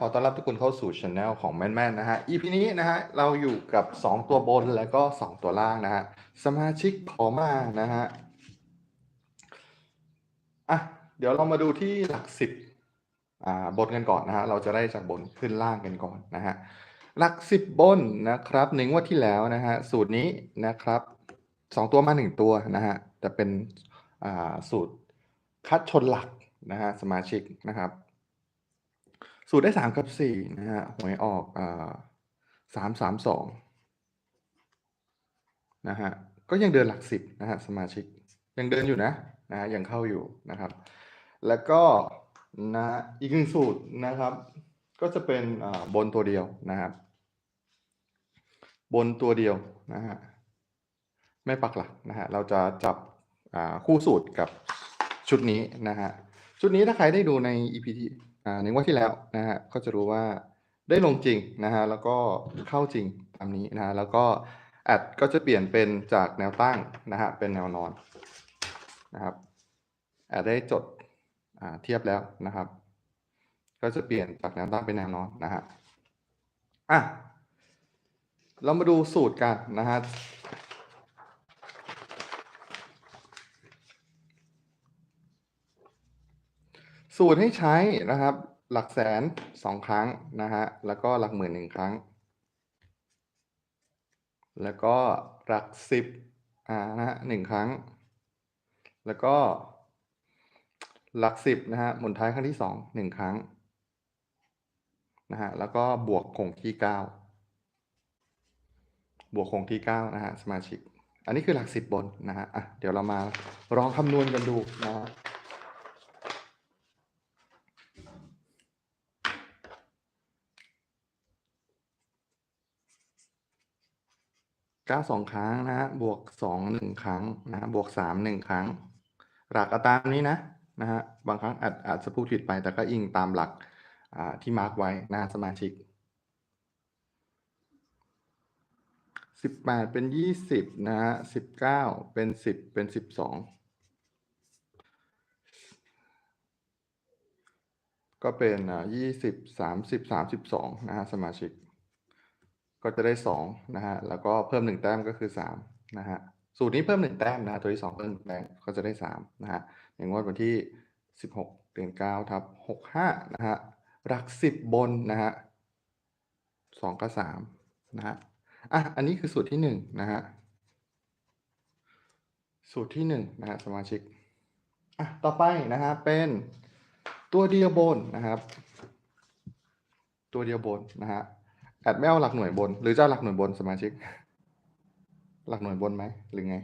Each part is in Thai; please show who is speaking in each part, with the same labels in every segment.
Speaker 1: ขอต้อนรับทุกคนเข้าสู่ช anel ของแม่นๆนะฮะ EP นี้นะฮะเราอยู่กับ 2 ตัวบนแล้วก็ 2 ตัวล่างนะฮะสมาชิกขอมานะฮะอะเดี๋ยวเรามาดูที่หลักสิบอ่าบนกันก่อนนะฮะเราจะได้จากบนขึ้นล่างกันก่อนนะฮะหลักสิบบนนะครับหนึ่งว่าที่แล้วนะฮะสูตรนี้นะครับสองตัวมาหนึ่งตัวนะฮะจะเป็นอ่าสูตรคัดชนหลักนะฮะสมาชิกนะครับ สูตรได้สามกับสี่นะฮะหวยออกอ่าสามสามสองนะฮะก็ยังเดินหลักสิบนะฮะสมาชิกยังเดินอยู่นะนะฮะยังเข้าอยู่นะครับ แล้วก็นะอีกหนึ่งสูตรนะครับ ก็จะเป็นอ่าบนตัวเดียวนะครับ บนตัวเดียวนะฮะไม่ปักหลักนะฮะเราจะจับอ่าคู่สูตรกับชุดนี้นะฮะชุดนี้ถ้าใครได้ดูใน EP ที่ อ่าหนึ่งว่าที่แล้วนะฮะก็จะรู้ว่าได้ลงจริงนะฮะแล้วก็เข้าจริงตามนี้นะฮะแล้วก็แอดก็จะเปลี่ยนเป็นจากแนวตั้งนะฮะเป็นแนวนอนนะครับแอดได้จดอ่าเทียบแล้วนะครับ ก็จะเปลี่ยนจากแนวตั้งเป็นแนวนอนนะฮะอะเรามาดูสูตรกันนะฮะ สูตรให้ใช้นะครับ หลักแสนสองครั้งนะฮะแล้วก็หลักหมื่นหนึ่งครั้ง แล้วก็หลักสิบอ่านะฮะหนึ่งครั้ง แล้วก็หลักสิบนะฮะหมุนท้ายครั้งที่สองหนึ่งครั้งนะฮะแล้วก็บวกคงที่เก้าบวกคงที่เก้านะฮะสมาชิก อันนี้คือหลักสิบบนนะฮะอะเดี๋ยวเรามาลองคำนวณกันดูนะฮะเก้าสองครั้งนะฮะบวกสองหนึ่งครั้งนะฮะบวกสามหนึ่งครั้ง หลักอาตามนี้นะนะฮะบางครั้งอาจอาจจะพูดผิดไป แต่ก็อิงตามหลักอ่าที่มาร์กไว้นะฮะสมาชิกสิบแปดเป็นยี่สิบนะฮะสิบเก้าเป็นสิบเป็นสิบสองก็เป็นยี่สิบสามสิบสามสิบสองนะฮะสมาชิก ก็จะได้สองนะฮะแล้วก็เพิ่มหนึ่งแต้มก็คือสามนะฮะสูตรนี้เพิ่มหนึ่งแต้มนะฮะตัวที่สองเพิ่มหนึ่งแต้มก็จะได้สามนะฮะอย่างงวดวันที่สิบหกเดือนเก้าทับหกห้านะฮะหลักสิบบนนะฮะสองกับสามนะฮะอะอันนี้คือสูตรที่หนึ่งนะฮะสูตรที่หนึ่งนะฮะสมาชิกอะต่อไปนะฮะเป็นตัวเดียวบนนะครับ ตัวเดียวบนนะฮะ แอดไม่เอาหลักหน่วยบน หรือจะหลักหน่วยบนสมาชิก หลักหน่วยบนไหมหรือไง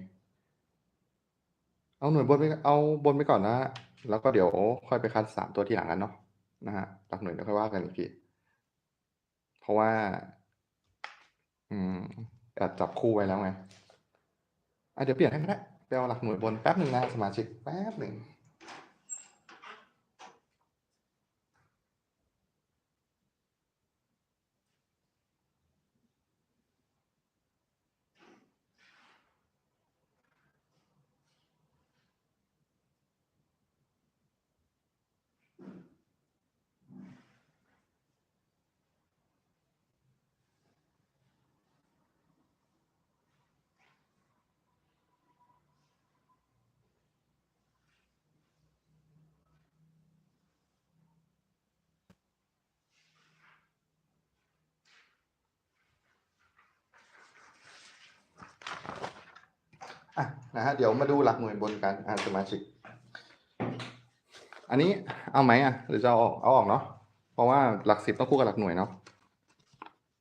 Speaker 1: เอาหน่วยบนไปเอาบนไปก่อนนะฮะแล้วก็เดี๋ยวค่อยไปคัดสามตัวที่หลังกันเนาะนะฮะหลักหน่วยเดี๋ยวค่อยว่ากันอีกทีเพราะว่า อืมแอบจับคู่ไว้แล้วไงอะเดี๋ยวเปลี่ยนให้ก็ได้ไปเอาหลักหน่วยบนแป๊บหนึ่งนะสมาชิกแป๊บหนึ่ง อะ นะฮะเดี๋ยวมาดูหลักหน่วยบนกันอะสมาชิก อันนี้เอาไหมอะ หรือจะเอาออกเอาออกเนาะเพราะว่าหลักสิบต้องคู่กับหลักหน่วยเนาะ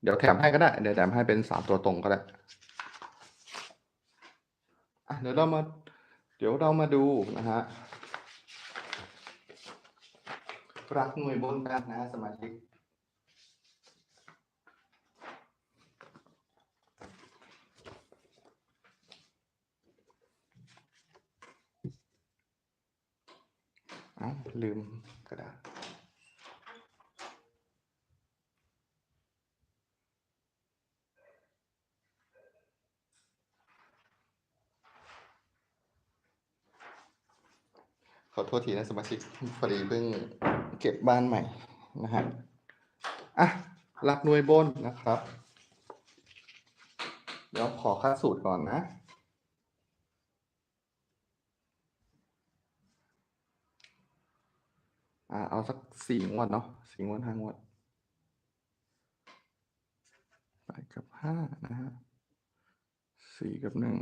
Speaker 1: เดี๋ยวแถมให้ก็ได้ เดี๋ยวแถมให้เป็นสามตัวตรงก็ได้อะเดี๋ยวเรามา เดี๋ยวเรามาดูนะฮะหลักหน่วยบนกันนะฮะสมาชิก เอ้าลืมกระดาษขอโทษทีนะสมาชิกพอดีเพิ่งเก็บบ้านใหม่นะฮะอะหลักหน่วยบนนะครับ เดี๋ยวขอค่าสูตรก่อนนะอ่าเอาสักสี่งวดเนาะสี่งวดห้างวดแปดกับห้านะฮะสี่กับหนึ่ง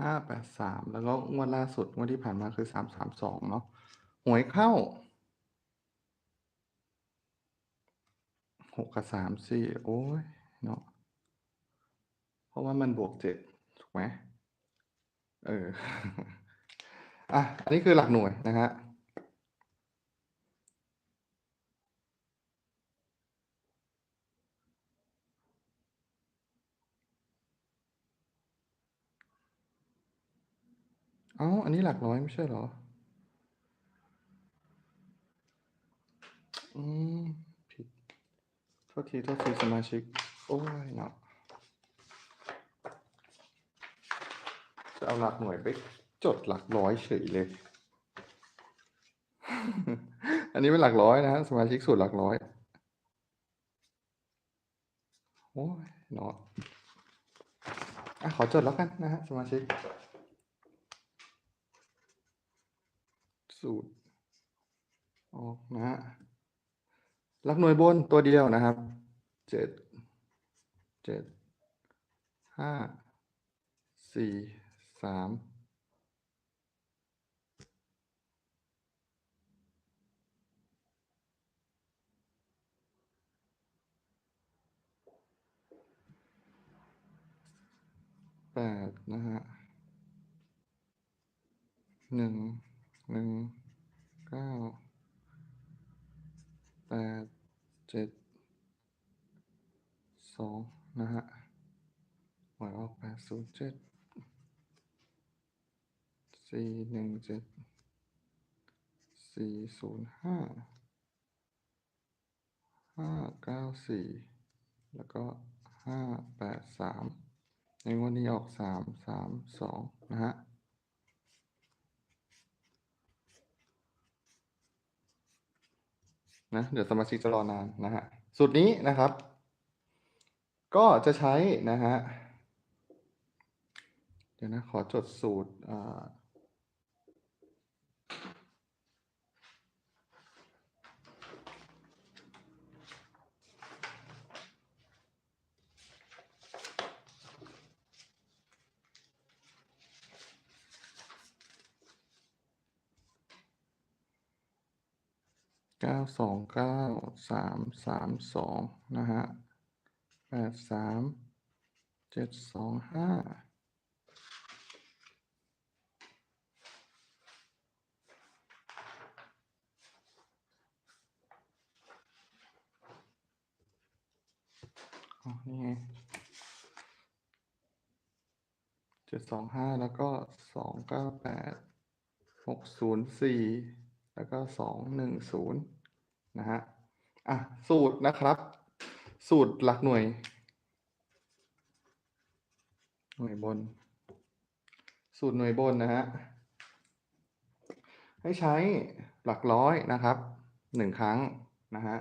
Speaker 1: ห้าแปดสามแล้วก็งวดล่าสุดงวดที่ผ่านมาคือสามสามสองเนาะหวยเข้าหกกับสามสี่โอ้ยเนาะเพราะว่ามันบวกเจ็ดถูกไหมเอออะอันนี้คือหลักหน่วยนะฮะ อ้าอันนี้หลักร้อยไม่ใช่เหรอ อืม ผิดโทษทีโทษทีสมาชิก โอ้ยเนาะจะเอาหลักหน่วยไปจดหลักร้อยเฉยเลย อันนี้เป็นหลักร้อยนะฮะสมาชิกสูตรหลักร้อย โอ้ยเนาะอะขอจดแล้วกันนะฮะสมาชิก สูตรออกนะฮะหลักหน่วยบนตัวเดียวนะครับเจ็ดเจ็ดห้าสี่สามแปดนะฮะหนึ่ง หนึ่งเก้าแปดเจ็ดสองนะฮะหวยออกแปดศูนย์เจ็ดสี่หนึ่งเจ็ดสี่ศูนย์ห้าห้าเก้าสี่แล้วก็ห้าแปดสามในวันนี้ออกสามสามสองนะฮะ นะเดี๋ยวสมาชิกจะรอนานนะฮะสูตรนี้นะครับ ก็จะใช้นะฮะเดี๋ยวนะขอจดสูตรอ่า สองเก้าสามสามสองนะฮะแปดสามเจ็ดสองห้าอ๋อนี่ไงเจ็ดสองห้าแล้วก็สองเก้าแปดหกศูนย์สี่แล้วก็สองหนึ่งศูนย์ นะฮะอะสูตรนะครับ สูตรหลักหน่วย หน่วยบน สูตรหน่วยบนนะฮะให้ใช้หลักร้อยนะครับหนึ่งครั้งนะฮะ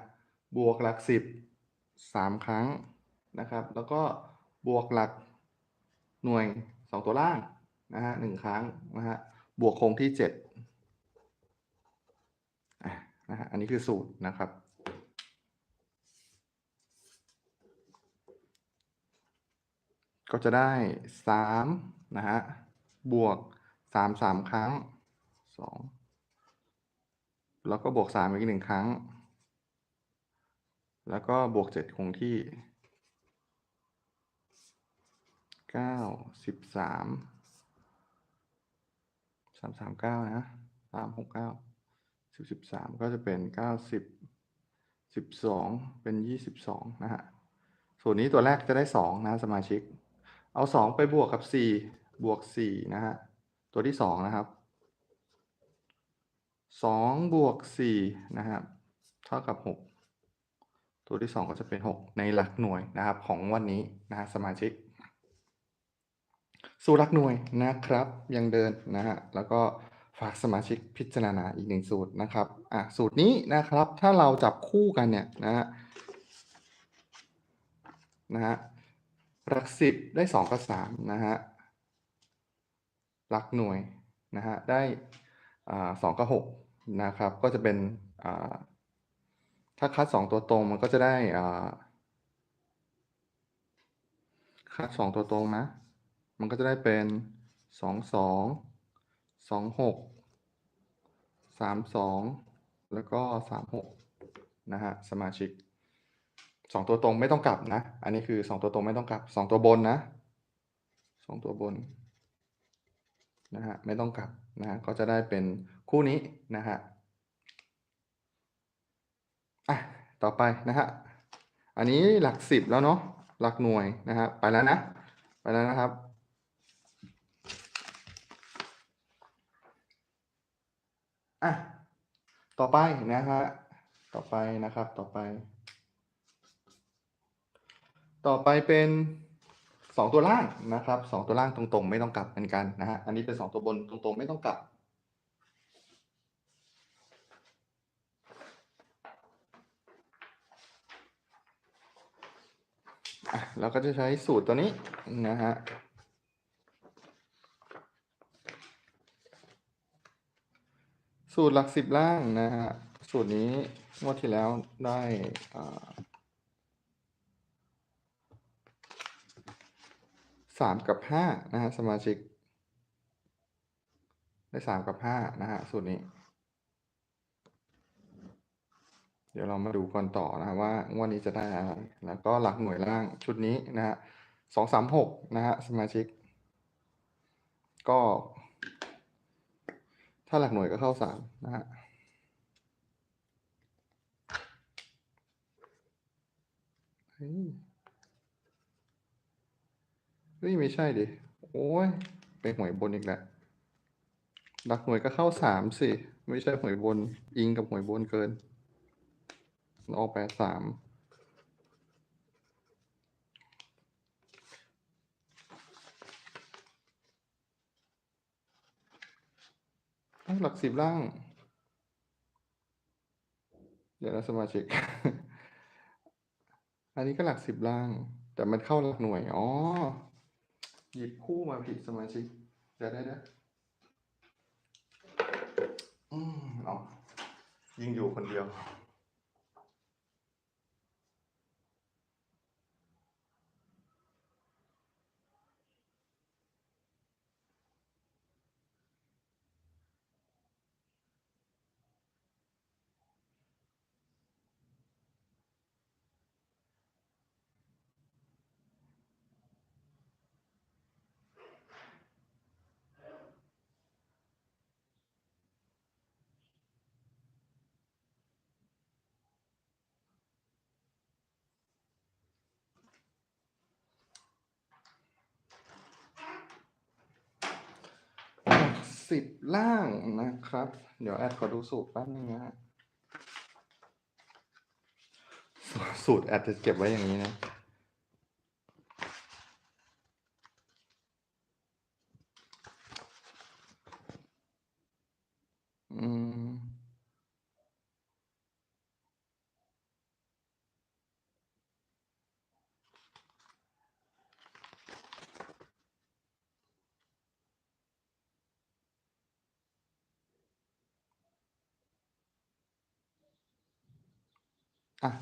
Speaker 1: บวกหลักสิบสามครั้งนะครับ แล้วก็บวกหลักหน่วยสองตัวล่างนะฮะหนึ่งครั้งนะฮะบวกคงที่เจ็ด นะฮะอันนี้คือสูตรนะครับ ก็จะได้สามนะฮะบวกสามสามครั้งสองแล้วก็บวกสามอีกหนึ่งครั้ง แล้วก็บวกเจ็ดคงที่เก้าสิบสามสามสามเก้านะสามหกเก้า สิบสิบสามก็จะเป็นเก้าสิบสิบสองเป็นยี่สิบสองนะฮะส่วนนี้ตัวแรกจะได้สองนะสมาชิก เอาสองไปบวกกับสี่บวกสี่นะฮะตัวที่สองนะครับสองบวกสี่นะครับเท่ากับหกตัวที่สองก็จะเป็นหกในหลักหน่วยนะครับของวันนี้นะฮะสมาชิก สูตรหลักหน่วยนะครับยังเดินนะฮะแล้วก็ ฝากสมาชิกพิจารณาอีกหนึ่งสูตรนะครับอะสูตรนี้นะครับ ถ้าเราจับคู่กันเนี่ยนะฮะนะฮะหลักสิบได้สองกับสามนะฮะหลักหน่วยนะฮะได้สองกับหกนะครับ ก็จะเป็นถ้าคัดสองตัวตรงมันก็จะได้คัดสองตัวตรงนะ มันก็จะได้เป็นสองสอง สองหกสามสองแล้วก็สามหกนะฮะสมาชิกสองตัวตรงไม่ต้องกลับนะ อันนี้คือสองตัวตรงไม่ต้องกลับสองตัวบนนะสองตัวบนนะฮะไม่ต้องกลับนะฮะก็จะได้เป็นคู่นี้นะฮะอะต่อไปนะฮะอันนี้หลักสิบแล้วเนาะหลักหน่วยนะฮะไปแล้วนะ ไปแล้วนะครับ อะต่อไปนะฮะต่อไปนะครับต่อไป ต่อไปเป็นสองตัวล่างนะครับสองตัวล่างตรงๆ ไม่ต้องกลับเหมือนกันนะฮะอันนี้เป็นสองตัวบนตรงๆ ไม่ต้องกลับอะเราก็จะใช้สูตรตัวนี้นะฮะ สูตรหลักสิบล่างนะฮะสูตรนี้งวดที่แล้วได้สามกับห้านะฮะสมาชิก ได้สามกับห้านะฮะสูตรนี้ เดี๋ยวเรามาดูกันต่อนะฮะว่างวดนี้จะได้อะไรแล้วก็หลักหน่วยล่างชุดนี้นะฮะสองสามหกนะฮะสมาชิก ก็ ถ้าหลักหน่วยก็เข้าสามนะฮะเฮ้ยไม่ใช่ดิ โอ้ยไปหวยบนอีกแล้วหลักหน่วยก็เข้าสามสิ ไม่ใช่หวยบน อิงกับหวยบนเกิน ออกแปดสาม เอ้า หลักสิบล่าง เดี๋ยวนะสมาชิก อันนี้ก็หลักสิบล่าง แต่มันเข้าหลักหน่วย อ๋อ หยิบคู่มาผิดสมาชิกเดี๋ยวได้เด้อืมเอายิงอยู่คนเดียว หลัก สิบล่างนะครับ เดี๋ยวแอดขอดูสูตรแป๊บนึงนะฮะสูสูตรแอดจะเก็บไว้อย่างนี้นะ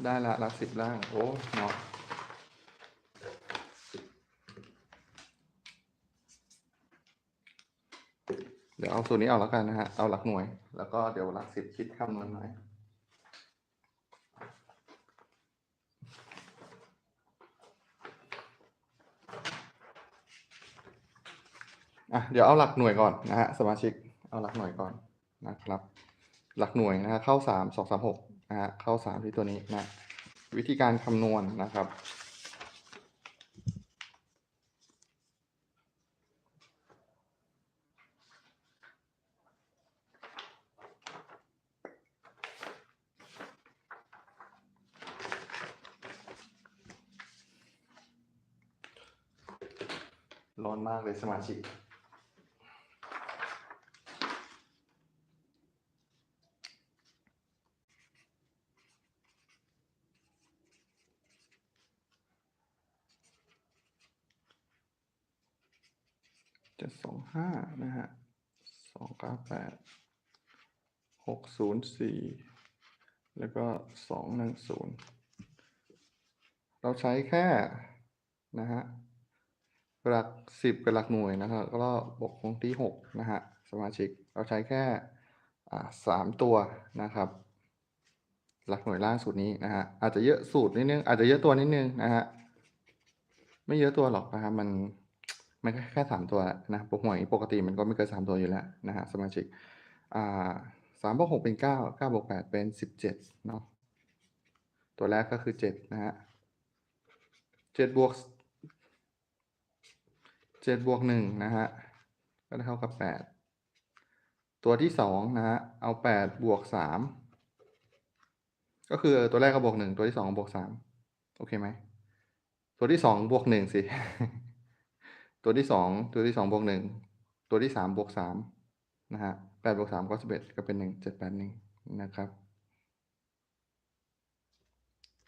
Speaker 1: ได้ละหลักสิบล่าง โอ้เนาะเดี๋ยวเอาสูตรนี้เอาแล้วกันนะฮะ เอาหลักหน่วย แล้วก็เดี๋ยวหลักสิบคิดคำนวณหน่อยอะเดี๋ยวเอาหลักหน่วยก่อนนะฮะสมาชิก เอาหลักหน่วยก่อนนะครับ หลักหน่วยนะฮะเข้าสามสองสามหก นะฮะเข้าสามที่ตัวนี้นะวิธีการคำนวณนะครับ ร้อนมากเลยสมาชิก จ็ดสองห้านะฮะสองเก้าแปดหกศูนย์สี่แล้วก็สองหนึ่งศูนย์เราใช้แค่นะฮะหลักสิบกับหลักหน่วยนะครับก็บวกคงที่หกนะฮะสมาชิกเราใช้แค่สามตัวนะครับ หลักหน่วยล่างสูตรนี้นะฮะอาจจะเยอะสูตรนิดนึงอาจจะเยอะตัวนิดนึงนะฮะไม่เยอะตัวหรอกนะครับมัน มันแค่แค่สามตัวนะปกหวยปกติมันก็ไม่เกินสามตัวอยู่แล้วนะฮะสมาชิกอ่าสามบวกหกเป็นเก้าเก้าบวกแปดเป็นสิบเจ็ดเนาะตัวแรกก็คือเจ็ดนะฮะเจ็ดบวกเจ็ดบวกหนึ่งนะฮะก็ได้เท่ากับแปดตัวที่สองนะฮะเอาแปดบวกสามก็คือตัวแรกก็บวกหนึ่งตัวที่สองบวกสามโอเคไหมตัวที่สองบวกหนึ่งสิ ตัวที่สองตัวที่สองบวกหนึ่งตัวที่สามบวกสามนะฮะแปดบวกสามก็สิบเอ็ดก็เป็นหนึ่งเจ็ดแปดหนึ่งนะครับ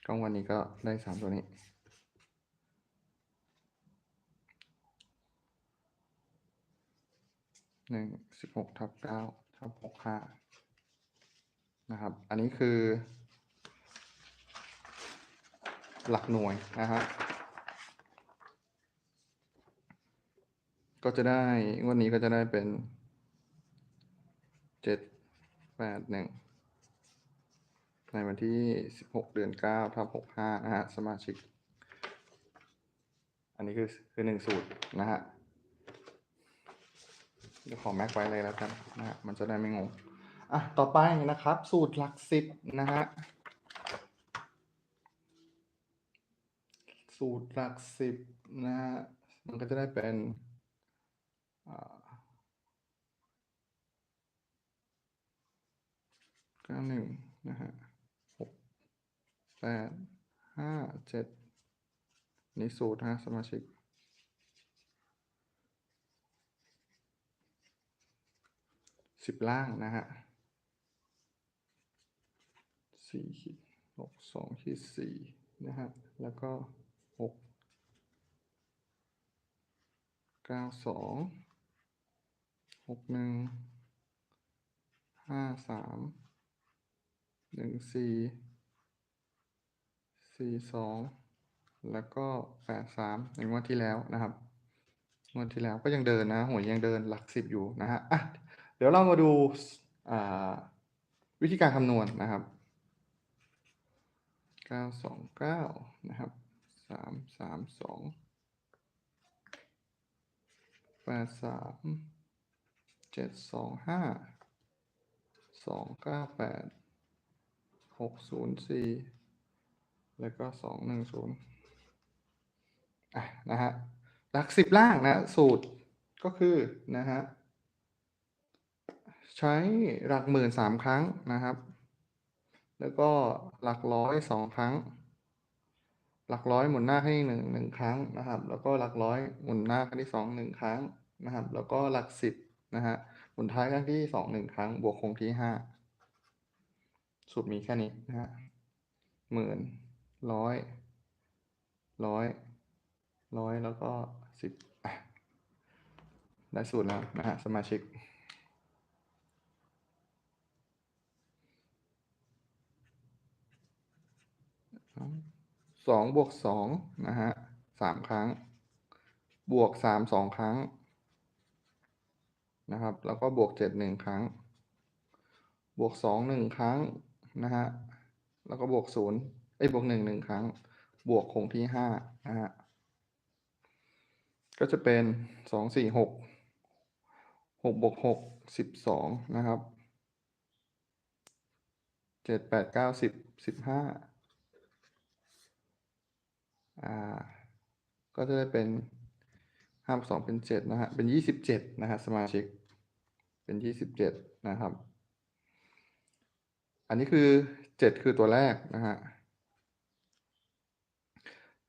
Speaker 1: กล้องวันนี้ก็ได้สามตัวนี้หนึ่งสิบหกทับเก้าทับหกห้านะครับ อันนี้คือ หลักหน่วยนะฮะ ก็จะได้งวดนี้ก็จะได้เป็นเจ็ดแปดหนึ่งในวันที่สิบหกเดือนเก้าทับหกห้านะฮะสมาชิก อันนี้คือคือหนึ่งสูตรนะฮะเดี๋ยวขอแม็กไว้เลยแล้วกันนะฮะมันจะได้ไม่งงอะต่อไปนะครับ สูตรหลักสิบนะฮะสูตรหลักสิบนะฮะมันก็จะได้เป็น เก้าหนึ่งนะฮะหกแปดห้าเจ็ดนี่สูตรนะฮะสมาชิก สิบล่างนะฮะสี่ขีดหกสองขีดสี่นะฮะ แล้วก็หกเก้าสอง หกหนึ่งห้าสามหนึ่งสี่สี่สองแล้วก็แปดสามในงวดที่แล้วนะครับงวดที่แล้วก็ยังเดินนะหวยยังเดินหลักสิบอยู่นะฮะอะเดี๋ยวเรามาดูวิธีการคำนวณนนะครับ 929 นะครับ 332 83 เจ็ดสองห้าสองเก้าแปดหกศูนย์สี่แล้วก็สองหนึ่งศูนย์อะนะฮะหลักสิบล่างนะสูตรก็คือนะฮะใช้หลักหมื่นสามครั้งนะครับ แล้วก็หลักร้อยสองครั้ง หลักร้อยหมุนหน้าให้หนึ่งหนึ่งครั้งนะครับ แล้วก็หลักร้อยหมุนหน้าครั้งที่สองหนึ่งครั้งนะครับ แล้วก็หลักสิบ นะฮะหมุนท้ายครั้งที่สองหนึ่งครั้ง บวกคงที่ห้าสูตรมีแค่นี้นะฮะหมื่นร้อยร้อยร้อยแล้วก็สิบได้สูตรแล้วนะฮะสมาชิกสองบวกสองนะฮะสามครั้ง บวกสามสองครั้ง นะครับ แล้วก็บวกเจ็ดหนึ่งครั้ง บวกสองหนึ่งครั้งนะฮะ แล้วก็บวกศูนย์ไอ้บวกหนึ่งหนึ่งครั้ง บวกคงที่ห้านะฮะ ก็จะเป็นสองสี่หกหกบวกหกสิบสองนะครับเจ็ดแปดเก้าสิบสิบห้าอ่า ก็จะได้เป็น ห้าสองเป็นเจ็ดนะฮะ เป็นยี่สิบเจ็ดนะฮะสมาชิก เป็นยี่สิบเจ็ดนะครับ อันนี้คือเจ็ดคือตัวแรกนะฮะ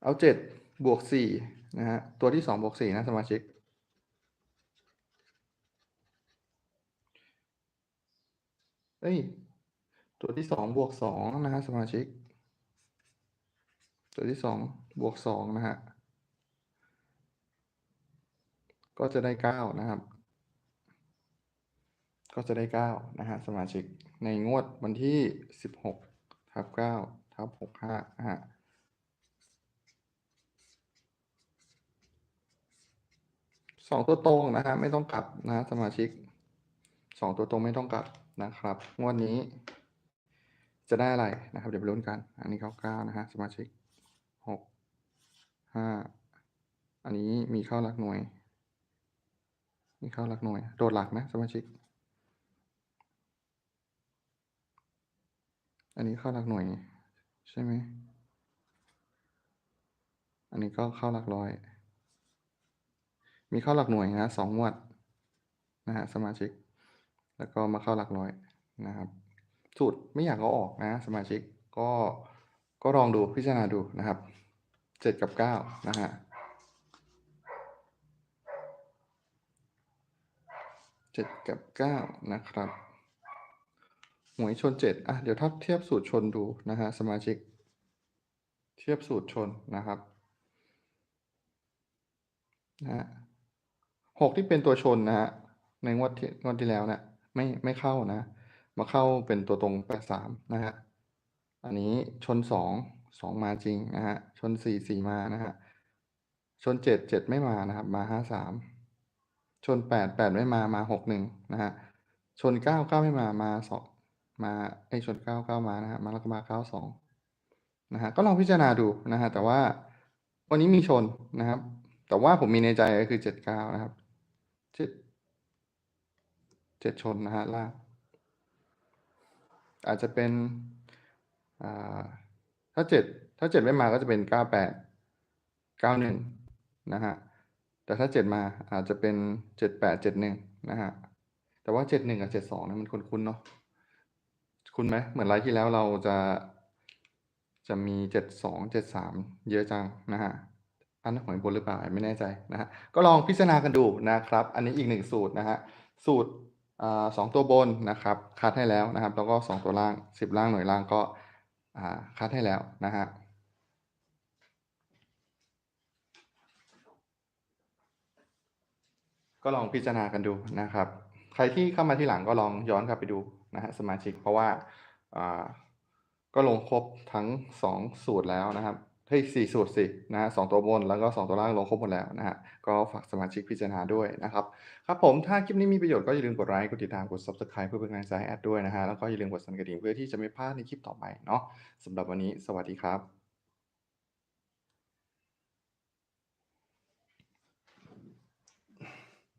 Speaker 1: เอาเจ็ดบวกสี่นะฮะ ตัวที่สองบวกสี่นะสมาชิก เอ้ย ตัวที่สองบวกสองนะฮะสมาชิก ตัวที่สองบวกสองนะฮะ ก็จะได้เก้านะครับ ก็จะได้เก้านะฮะสมาชิกในงวดวันที่สิบหกทับเก้าทับหกห้านะฮะสองตัวตรงนะฮะไม่ต้องกลับนะฮะสมาชิกสองตัวตรงไม่ต้องกลับนะครับงวดนี้ จะได้อะไรนะครับ เดี๋ยวไปลุ้นกัน อันนี้เก้าเก้านะฮะสมาชิกหกห้าอันนี้มีเข้าหลักหน่วย มีเข้าหลักหน่วย โดดหลักนะสมาชิก อันนี้เข้าหลักหน่วย ใช่ไหม อันนี้ก็เข้าหลักร้อย มีเข้าหลักหน่วยนะสองงวดนะฮะสมาชิก แล้วก็มาเข้าหลักร้อยนะครับ สูตรไม่อยากเอาออกนะ สมาชิกก็ก็ลองดูพิจารณาดูนะครับเจ็ดกับเก้านะฮะ เจ็ดกับเก้านะครับ หวยชนเจ็ดอะเดี๋ยวถ้าเทียบสูตรชนดูนะฮะสมาชิก เทียบสูตรชนนะครับนะฮะหกที่เป็นตัวชนนะฮะในงวดที่งวดที่แล้วเนี่ยไม่ไม่เข้านะ มาเข้าเป็นตัวตรงแปดสามนะฮะอันนี้ชนสองสองมาจริงนะฮะชนสี่สี่มานะฮะชนเจ็ดเจ็ดไม่มานะครับ มาห้าสาม ชนแปดแปดไม่มามาหกหนึ่งนะฮะชนเก้าเก้าไม่มามาสองมาไอชนเก้าเก้ามานะฮะมาแล้วก็มาเก้าสองนะฮะก็ลองพิจารณาดูนะฮะแต่ว่าวันนี้มีชนนะครับ แต่ว่าผมมีในใจก็คือเจ็ดเก้านะครับเจ็ดเจ็ดชนนะฮะล่างอาจจะเป็นอ่าถ้าเจ็ดถ้าเจ็ดไม่มาก็จะเป็นเก้าแปดเก้าหนึ่งนะฮะ แต่ถ้าเจ็ดมาอาจจะเป็นเจ็ดแปดเจ็ดหนึ่งนะฮะ แต่ว่าเจ็ดหนึ่งกับเจ็ดสองเนี่ยมันคุ้นๆเนาะ คุ้นไหม เหมือนไลฟ์ที่แล้วเราจะจะมีเจ็ดสองเจ็ดสามเยอะจังนะฮะ อันนั้นหวยบนหรือเปล่าไม่แน่ใจนะฮะ ก็ลองพิจารณากันดูนะครับ อันนี้อีกหนึ่งสูตรนะฮะ สูตรอสองตัวบนนะครับคัดให้แล้วนะครับ แล้วก็สองตัวล่างสิบล่างหน่วยล่างก็คัดให้แล้วนะฮะ ก็ลองพิจารณากันดูนะครับ ใครที่เข้ามาที่หลังก็ลองย้อนกลับไปดูนะฮะสมาชิกเพราะว่าก็ลงครบทั้งสองสูตรแล้วนะครับเฮ้ยสี่สูตรสินะฮะสองตัวบนแล้วก็สองตัวล่างลงครบหมดแล้วนะฮะก็ฝากสมาชิกพิจารณาด้วยนะครับ ครับผมถ้าคลิปนี้มีประโยชน์ก็อย่าลืมกดไลค์กดติดตามกด Subscribe เพื่อเป็นกำลังใจให้แอดด้วยนะฮะแล้วก็อย่าลืมกดสั่นกระดิ่งเพื่อที่จะไม่พลาดในคลิปต่อไปเนาะสำหรับวันนี้สวัสดีครับ